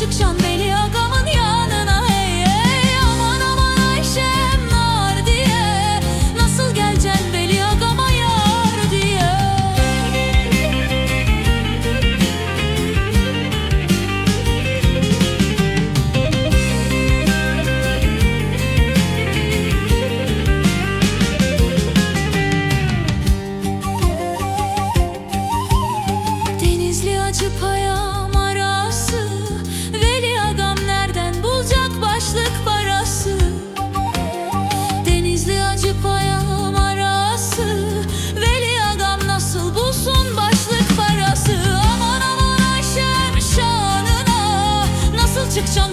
aşık şan çık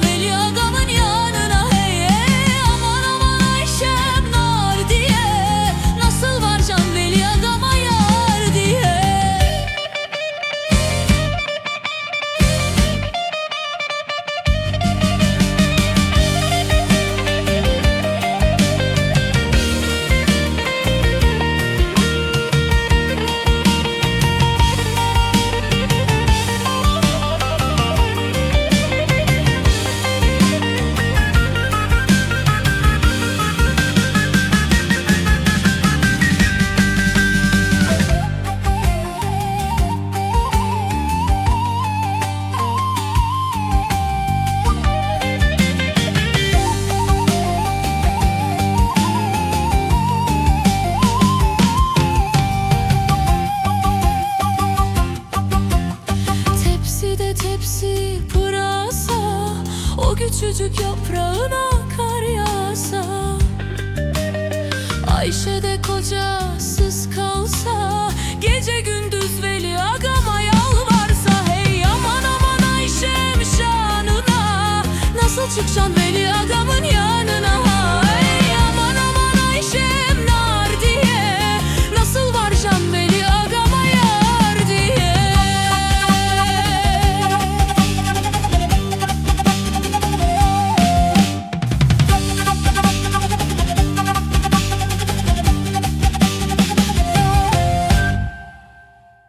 toprağına kar yağsa Ayşe de kocasız kalsa Gece gündüz Veli agama yalvarsa Hey aman aman Ayşem şanına Nasıl çıkşan Veli agamın yanına